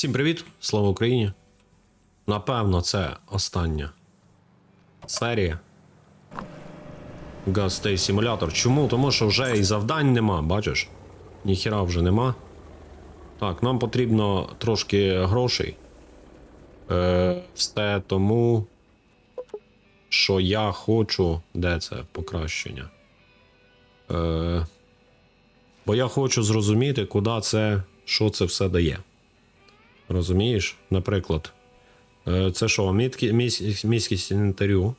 Всім привіт, слава Україні. Напевно, це остання серія. Гастей симулятор. Чому? Тому що вже і завдань нема, бачиш? Ніхіра вже нема. Так, нам потрібно трошки грошей. Е, все тому, що я хочу. Де це покращення? Е, бо я хочу зрозуміти, куди це, що це все дає. Розумієш? Наприклад, е, це що, міськість інвентарю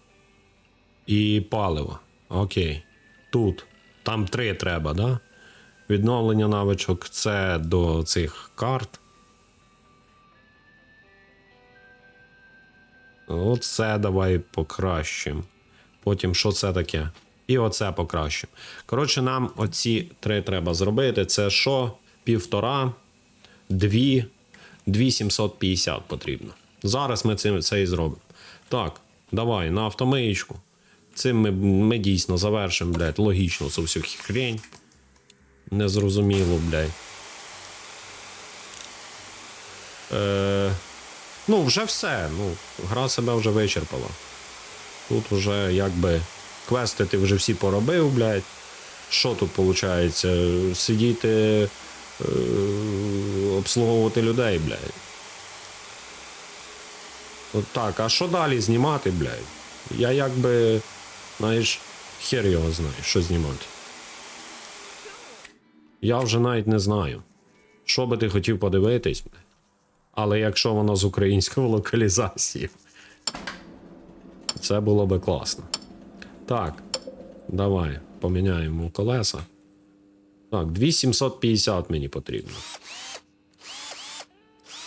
і паливо. Окей. Тут. Там три треба, да? Відновлення навичок це до цих карт. Оце давай покращимо. Потім що це таке? І оце покращимо. Коротше, нам оці три треба зробити. Це що? Півтора, дві, 2750 потрібно. Зараз ми це, це і зробимо. Так, давай на автомиєчку. Цим ми, ми дійсно завершимо, блядь, логічно цю всю хрень. Незрозуміло, блядь. Е, ну, вже все. Ну, гра себе вже вичерпала. Тут вже якби квести ти вже всі поробив, блядь. Що тут виходить? Сидіти, обслуговувати людей, блядь. От так, а що далі знімати, блядь? Я якби, знаєш, хер його знає, що знімати. Я вже навіть не знаю. Що би ти хотів подивитись, блядь. Але якщо воно з українською локалізацією, це було би класно. Так, давай поміняємо колеса. Так, 2750 мені потрібно.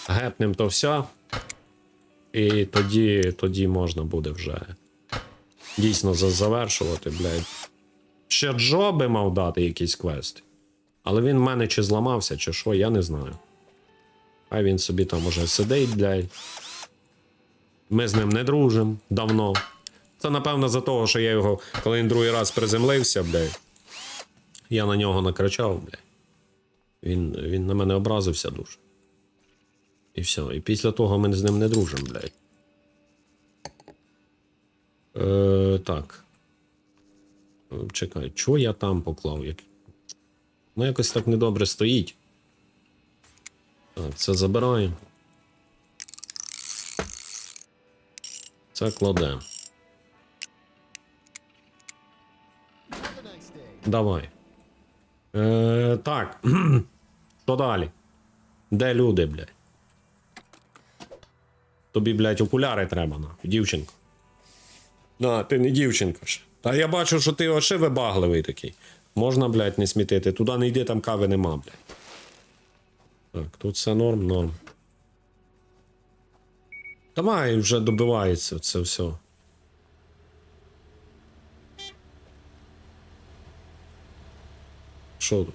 Гепнем то все. І тоді, тоді можна буде вже дійсно завершувати, блядь. Ще Джо би мав дати якийсь квест. Але він в мене чи зламався, чи що, я не знаю. Хай він собі там уже сидить, блядь. Ми з ним не дружимо давно. Це напевно за того, що я його, коли він другий раз приземлився, блядь. Я на нього накричав, блядь. Він, він на мене образився дуже. І все. І після того ми з ним не дружимо, блядь. Е, так. Е, Чекай, чого я там поклав? Як... Ну, якось так недобре стоїть. Так, це забираємо. Це кладемо. Давай. Е, так. Що далі? Де люди, блядь? Тобі, блядь, окуляри треба, на, дівчинко. На, ти не дівчинка ж. Та я бачу, що ти оше вибагливий такий. Можна, блядь, не смітити. Туди не йди, там кави нема, блядь. Так, тут все норм, норм. Давай вже добивається це все. Що тут?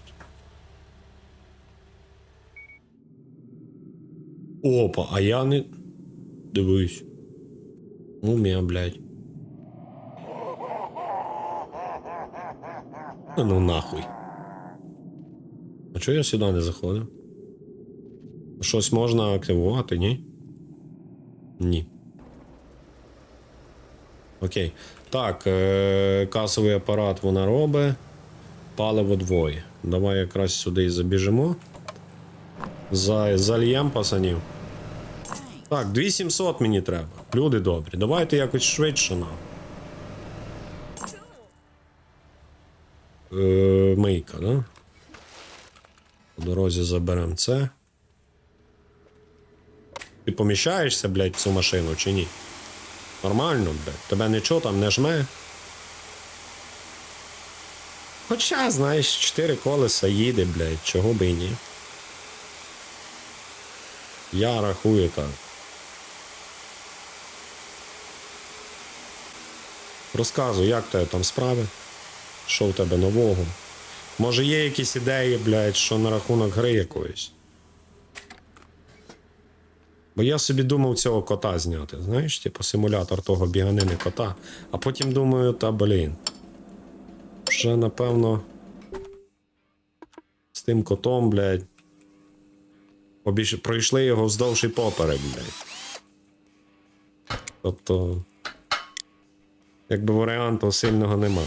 Опа, а я не. Дивись. Мумія, блядь. А ну нахуй. А чого я сюди не заходив? Щось можна активувати, ні? Ні. Окей. Так, е- касовий апарат вона робить. Паливо двоє. Давай якраз сюди і забіжимо. За, зальєм пацанів. Так, 2700 мені треба. Люди добрі. Давайте якось швидше нам. Е, мийка, да? По дорозі заберемо це. Ти поміщаєшся, блядь, в цю машину чи ні? Нормально, блядь. Тебе нічого там не жме. Хоча, знаєш, чотири колеса їде, блядь, чого би і ні. Я рахую так. Розказуй, як тебе там справи? Що в тебе нового? Може є якісь ідеї, блядь, що на рахунок гри якоїсь? Бо я собі думав цього кота зняти, знаєш, типу симулятор того біганини кота. А потім думаю, та блін. Вже напевно. З тим котом, блядь. Обіж... Пройшли його вздовж і поперек, блядь. Тобто. Якби варіанту сильного нема.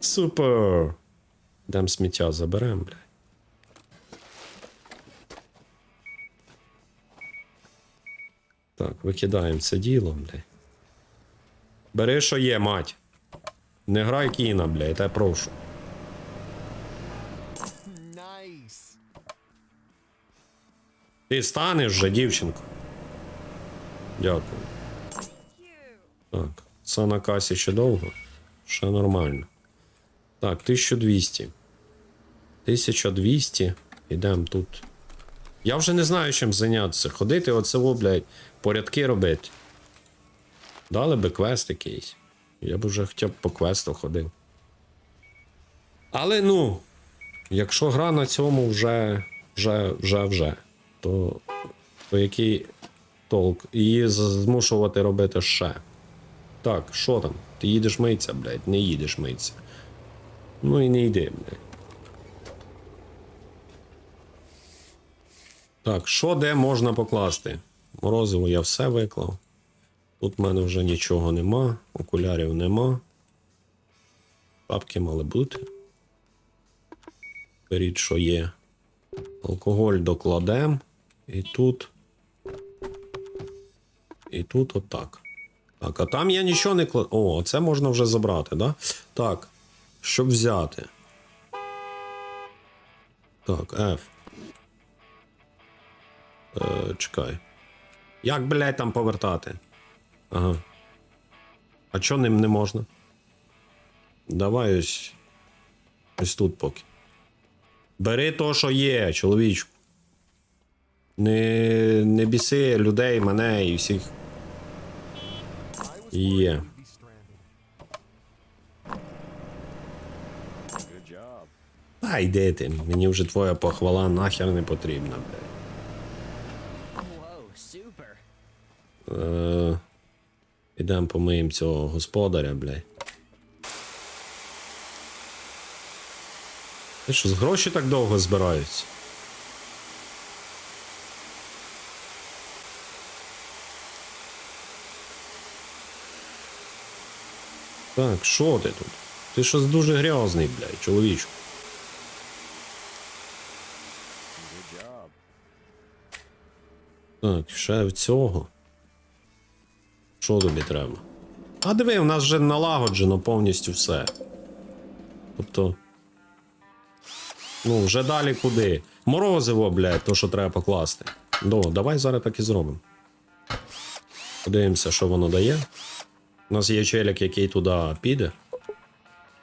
Супер! Дам сміття заберем, блядь. Так, викидаємо це діло, блядь. Бери, що є, мать. Не грай кіна, блядь, я тебе прошу. Nice. Ти встанеш вже, дівчинко. Дякую. Так, це на касі ще довго. Ще нормально. Так, 1200. 1200. Ідемо тут. Я вже не знаю, чим зайнятися. Ходити оце, блядь, порядки робити. Дали би квест якийсь. Я б вже хоча б по квесту ходив. Але ну, якщо гра на цьому вже, вже, вже, вже, то, то який толк? Її змушувати робити ще. Так, що там? Ти їдеш митися, блядь, не їдеш митися. Ну і не йди, блядь. Так, що де можна покласти? Морозиво я все виклав. Тут в мене вже нічого нема, окулярів нема. Шапки мали бути. Беріть, що є. Алкоголь докладем. І тут. І тут отак. Так, а там я нічого не кладу. О, це можна вже забрати, да? Так. Щоб взяти. Так, F. Е, чекай. Як, блядь, там повертати? Ага. А чо ним не можна? Давай ось. Ось тут поки. Бери то, що є, чоловічку. Не, не біси людей, мене і всіх. Є. Та йди ти, мені вже твоя похвала нахер не потрібна, блядь. Е, Ідемо помиємо цього господаря, блядь. Ти що, з гроші так довго збираються? Так, що ти тут? Ти щось дуже грязний, блядь, чоловічку. Так, ще в цього. Що тобі треба? А диви, у нас вже налагоджено повністю все. Тобто. Ну, вже далі куди? Морозиво, блядь, то, що треба покласти. До, давай зараз так і зробимо. Подивимося, що воно дає. У нас є челік, який туди піде.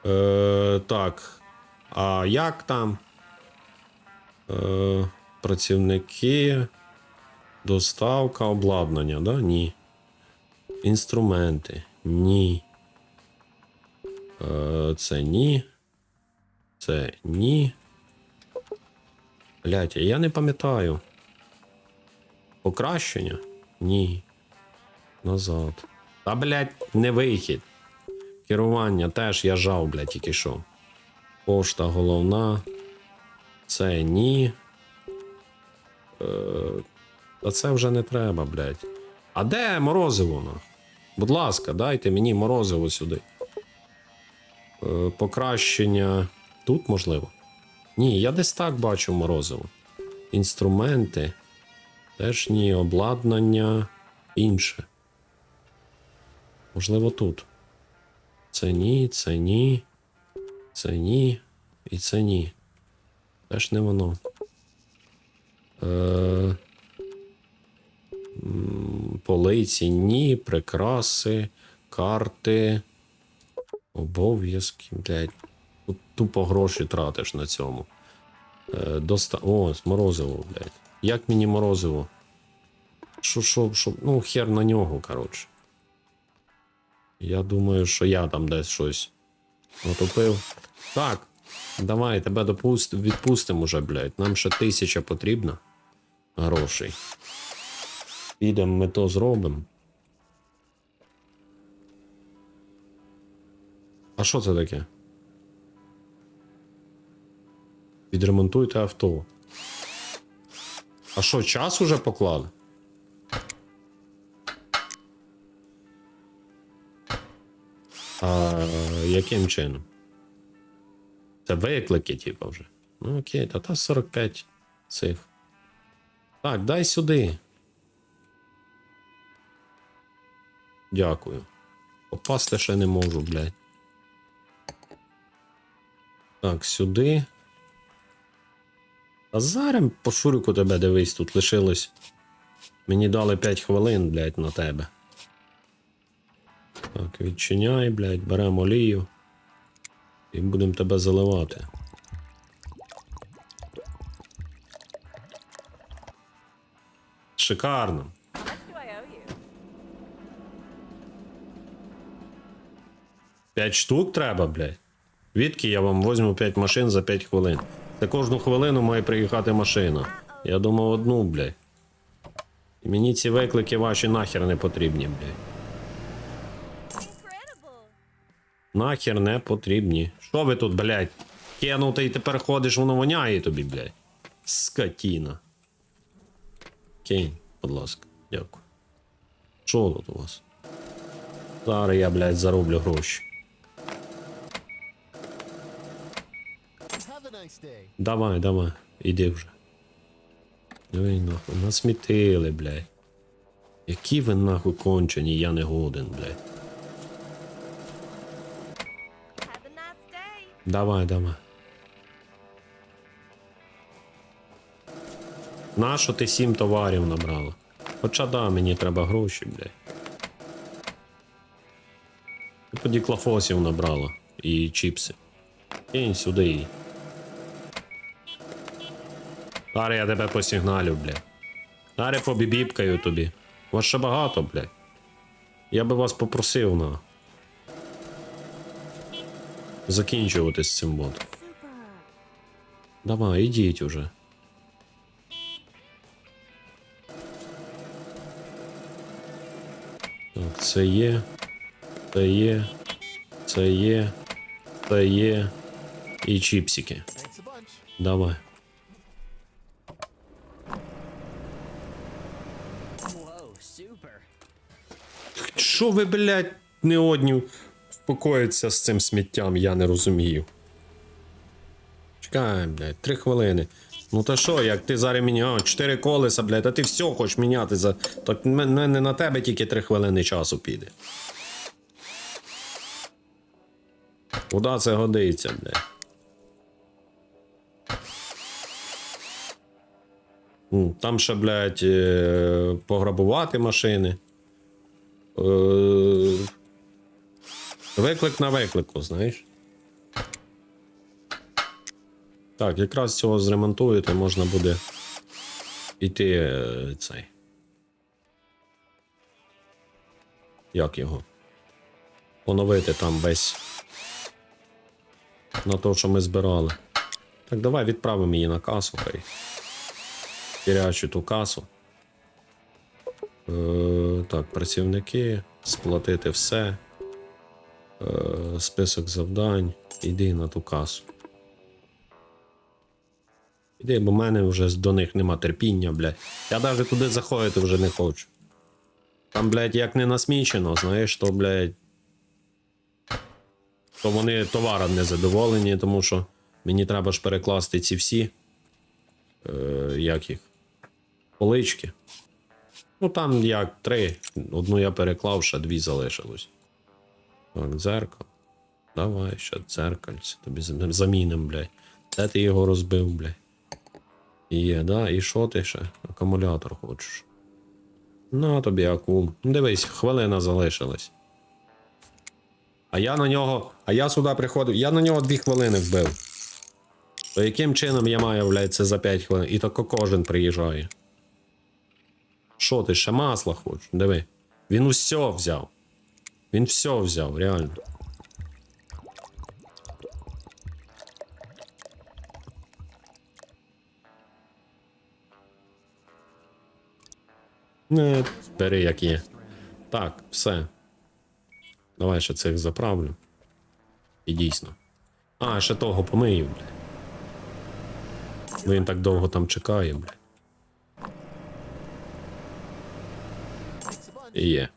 Е, так. А як там? Е, працівники. Доставка обладнання, да? Ні. Інструменти. Ні. Е, це ні. Це ні. Блять, я не пам'ятаю. Покращення? Ні. Назад. Та, блять, не вихід. Керування теж я жав, блять, тільки що. Пошта головна. Це ні. Е, та це вже не треба, блядь. А де морозиво? Будь ласка, дайте мені морозиво сюди. Е, покращення. Тут можливо. Ні, я десь так бачу морозиво. Інструменти. Теж ні, обладнання інше. Можливо, тут. Це ні, це ні. Це ні. І це ні. Теж не воно. Е, полиці ні, прикраси, карти, обов'язки, блядь. Тут тупо гроші тратиш на цьому. Е, доста... О, морозиво, блядь. Як мені морозиво? Що, що, що? Ну, хер на нього, коротше. Я думаю, що я там десь щось натопив. Так, давай, тебе допуст... відпустимо уже, блядь. Нам ще тисяча потрібна грошей. Підемо, ми то зробимо. А що це таке? Відремонтуйте авто. А що, час уже поклали? А яким чином? Це виклики, типу, вже. Ну окей, та та 45 цих. Так, дай сюди. Дякую. Попасти ще не можу, блядь. Так, сюди. А зараз по шурику тебе дивись, тут лишилось. Мені дали 5 хвилин, блядь, на тебе. Так, відчиняй, блядь, беремо олію. І будемо тебе заливати. Шикарно. 5 штук треба, блядь. Відки я вам возьму 5 машин за 5 хвилин. За кожну хвилину має приїхати машина. Я думав одну, блядь. І мені ці виклики ваші нахер не потрібні, блядь. Нахер не потрібні. Що ви тут, блядь? Кинув і тепер ходиш, воно воняє тобі, блядь. Скотіна. Кінь, будь ласка, дякую. Що тут у вас? Зараз я, блядь, зароблю гроші. Давай, давай, іди вже. Ой, нахуй, насмітили, блядь. Які ви нахуй кончені, я не годен, блядь. Nice. Давай, давай. Нащо ти сім товарів набрала? Хоча да, мені треба гроші, блядь. Ти тоді клафосів набрала і чіпси. Кинь сюди її. Зараз я тебе посігналю, блядь. Зараз побібіпкаю тобі. Вас ще багато, блядь. Я би вас попросив на. Закінчувати з цим ботом. Давай, ідіть уже. Так, це є. Це є. Це є. Це є. І чіпсики. Давай. Що ви, блядь, не одні впокоїться з цим сміттям, я не розумію. Чекай, блядь, три хвилини. Ну та що, як ти зараз мені, а, чотири колеса, блядь, а ти все хочеш міняти за. Так не на тебе тільки три хвилини часу піде. Куда це годиться, блядь? Там ще, блядь, е, пограбувати машини. Е, Виклик на виклику, знаєш. Так, якраз цього зремонтуєте, можна буде йти е, цей. Як його? Поновити там весь. На те, що ми збирали. Так, давай відправимо її на касу, хай. Терячу ту касу. Е, так, працівники, сплатити все. Е, список завдань. Іди на ту касу. Іди, бо в мене вже до них нема терпіння, блядь. Я навіть туди заходити вже не хочу. Там, блядь, як не насмічено, знаєш, то, блядь. То вони товаром не задоволені, тому що мені треба ж перекласти ці всі. Е, як їх? Полички. Ну там як три. Одну я переклав, ще дві залишилось. Так, дзеркало. Давай, ще дзеркальце. Тобі зам- заміним, блядь. Де ти його розбив, блядь? Є, да? І що ти ще? Акумулятор хочеш. На тобі акум. Дивись, хвилина залишилась. А я на нього. А я сюди приходив. Я на нього дві хвилини вбив. То яким чином я маю, блядь, це за 5 хвилин? І тако кожен приїжджає. Що ти ще масла хочеш? Диви. Він усе взяв. Він все взяв, реально. Не, бери як є. Так, все. Давай ще цих заправлю. І дійсно. А, ще того помию. Бо він так довго там чекає, бля. Є.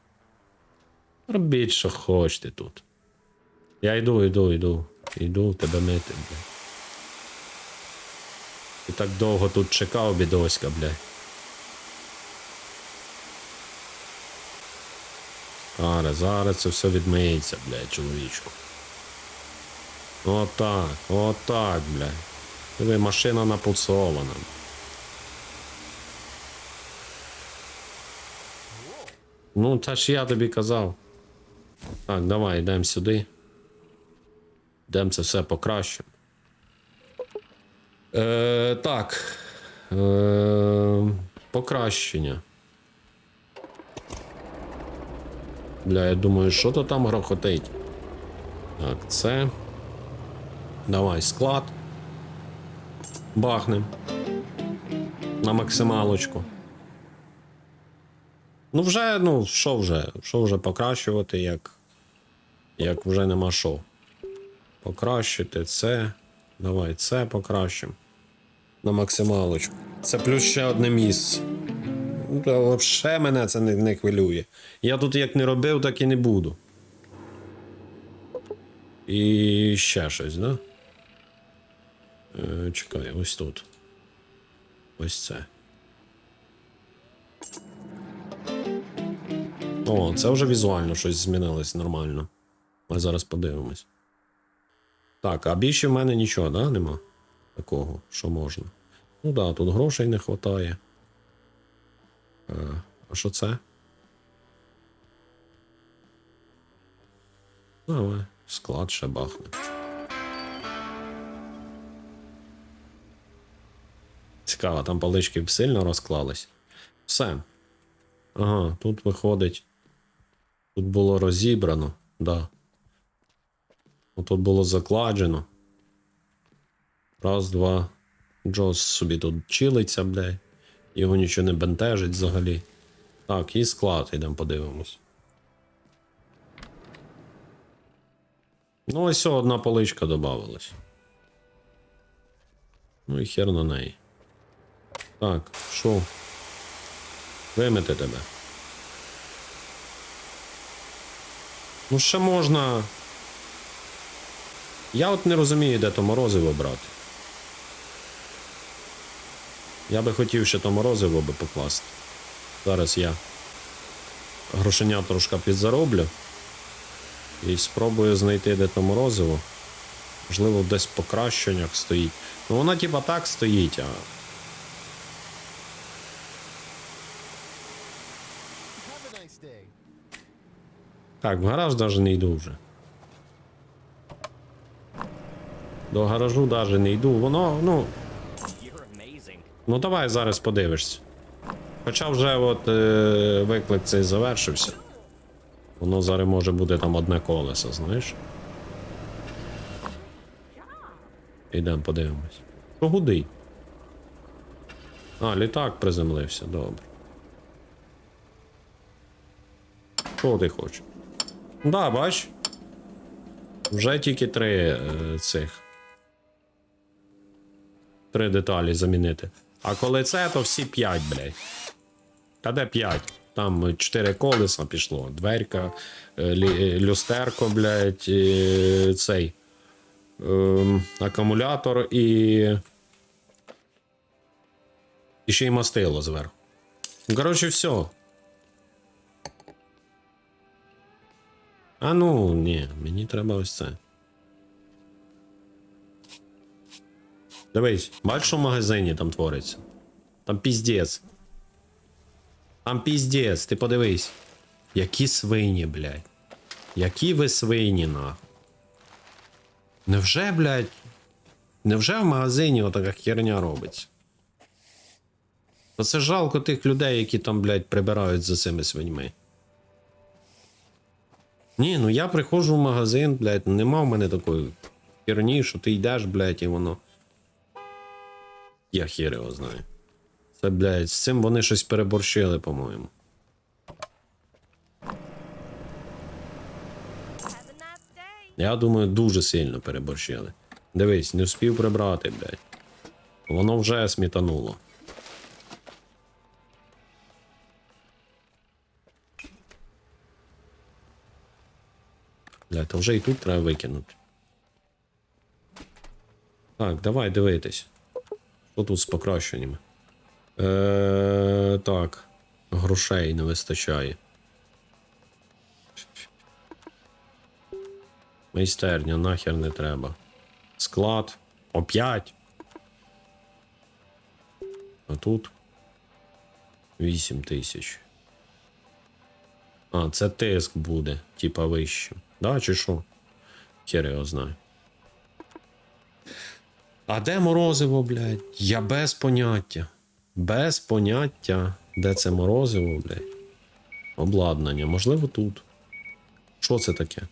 Робіть, що хочете тут. Я йду, йду, йду. Йду тебе мити, бля. Ти так довго тут чекав, бідоська, бля. Зараз, зараз це все відмиється, бля, чоловічку. Отак, отак, бля. Диви, машина напульсована. Ну, та ж я тобі казав. Так, давай, йдемо сюди. Йдемо це все покращимо. Е, так. Е, покращення. Бля, я думаю, що то там грохотить. Так, це. Давай склад. Бахнем. На максималочку. Ну, вже, ну, що вже? Що вже покращувати, як. Як вже нема що. Покращити це. Давай це покращимо. На максималочку. Це плюс ще одне місце. Ну, Взагалі мене це не, не хвилює. Я тут як не робив, так і не буду. І ще щось, да? Е, чекай, ось тут. Ось це. О, це вже візуально щось змінилось нормально. Ми зараз подивимось. Так, а більше в мене нічого, да, нема? Такого, що можна. Ну да, тут грошей не вистачає. А, а що це? Давай, склад ще бахне. Цікаво, там палички сильно розклались. Все. Ага, тут виходить. Тут було розібрано, да. Ну, Тут було закладжено. Раз, два. Джос собі тут чилиться, бля. Його нічого не бентежить взагалі. Так, і склад, йдемо подивимось. Ну, ось одна поличка додавалась. Ну і хер на неї. Так, що? Вимити тебе. Ну, ще можна. Я от не розумію, де то морозиво брати. Я би хотів ще то морозиво би покласти. Зараз я грошеня трошки підзароблю. І спробую знайти, де то морозиво. Можливо, десь в покращеннях стоїть. Ну вона типа так стоїть, а. Так, в гараж навіть не йду вже. До гаражу навіть не йду. Воно, ну. Ну давай зараз подивишся. Хоча вже от е, виклик цей завершився. Воно зараз може бути там одне колесо, знаєш. Ідемо подивимось. Що гудить? А, літак приземлився, добре. Що ти хочеш? Да, бач. Вже тільки три е, цих. Три деталі замінити. А коли це, то всі п'ять, блядь. Та де п'ять? Там е, чотири колеса пішло. Дверка, е, е, люстерко, блядь, і цей. ем, акумулятор і. І ще й мастило зверху. Ну, Коротше, все. А ну, ні, мені треба ось це. Дивись, бачиш, що в магазині там твориться? Там піздець. Там піздець, ти подивись. Які свині, блядь. Які ви свині, нахуй. Невже, блядь, невже в магазині отака херня робиться? Оце жалко тих людей, які там, блядь, прибирають за цими свиньми. Ні, ну я приходжу в магазин, блядь, нема в мене такої херні, що ти йдеш, блядь, і воно. Я хер його знаю. Це, блядь, з цим вони щось переборщили, по-моєму. Я думаю, дуже сильно переборщили. Дивись, не вспів прибрати, блядь. Воно вже смітануло. Бля, то вже і тут треба викинути. Так, давай дивитись. Що тут з покращеннями? Е, так. Грошей не вистачає. Майстерня нахер не треба. Склад. Оп'ять. А тут 8 тисяч. А, це тиск буде, типа вище. Да, чи що? Хер його знає. А де морозиво, блядь? Я без поняття. Без поняття. Де це морозиво, блядь? Обладнання. Можливо, тут. Що це таке?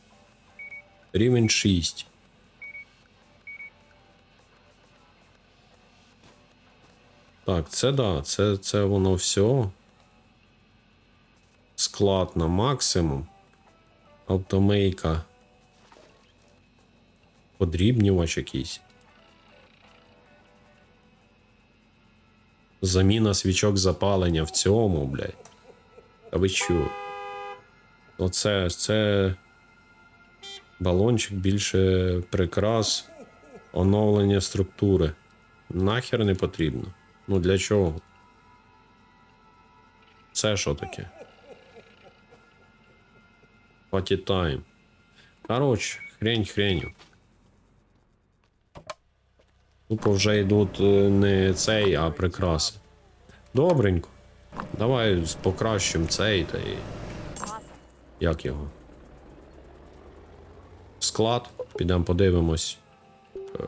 Рівень 6. Так, це да, це, це воно все. Склад на максимум. Автомейка. Подрібнювач якийсь. Заміна свічок запалення в цьому, блядь. Та ви чо? Оце, це. Балончик більше прикрас, оновлення структури. Нахер не потрібно. Ну для чого? Це що таке? Party time. Коротше, хрень хреню. Тупо вже йдуть е, не цей, а прикраси. Добренько. Давай покращимо цей та і. Як його? Склад. Підемо подивимось. Е.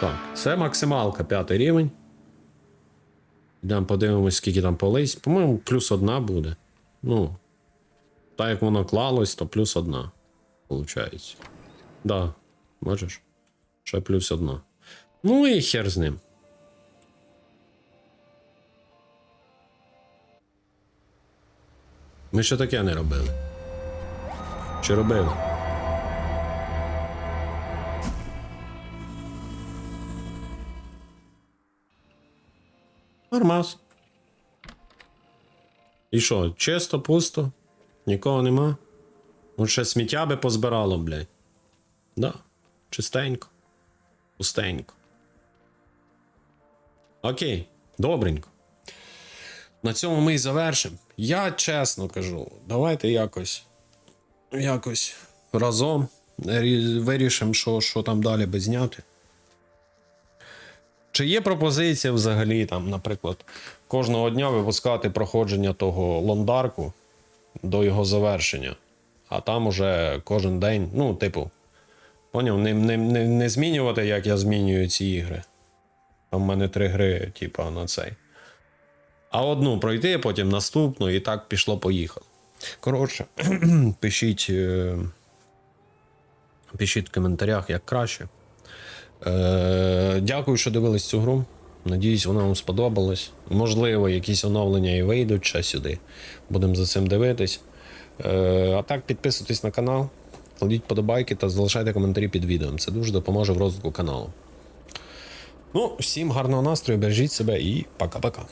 Так, це максималка, п'ятий рівень. Підемо подивимось, скільки там полись. По-моєму, плюс одна буде. Ну. Так як воно клалось, то плюс одна. Получається. Да, бачиш? Ще плюс одна. Ну і хер з ним. Ми ще таке не робили. Чи робили? Нормас. І що, чисто, пусто? Нікого нема? Ну, ще сміття би позбирало, блядь. Да, чистенько. Пустенько. Окей, добренько. На цьому ми і завершимо. Я чесно кажу, давайте якось. Якось разом вирішимо, що, що там далі би зняти. Чи є пропозиція взагалі, там, наприклад, кожного дня випускати проходження того лондарку до його завершення, а там уже кожен день, ну, типу, поняв, не, не, не, не змінювати, як я змінюю ці ігри. Там в мене три гри, типа, на цей. А одну пройти, потім наступну, і так пішло-поїхало. Коротше, пишіть, е, пишіть в коментарях, як краще. Е, дякую, що дивились цю гру. Надіюсь, вона вам сподобалась. Можливо, якісь оновлення і вийдуть ще сюди. Будемо за цим дивитись. Е, а так, підписуйтесь на канал, кладіть подобайки та залишайте коментарі під відео. Це дуже допоможе в розвитку каналу. Ну, всім гарного настрою, бережіть себе і пока-пока.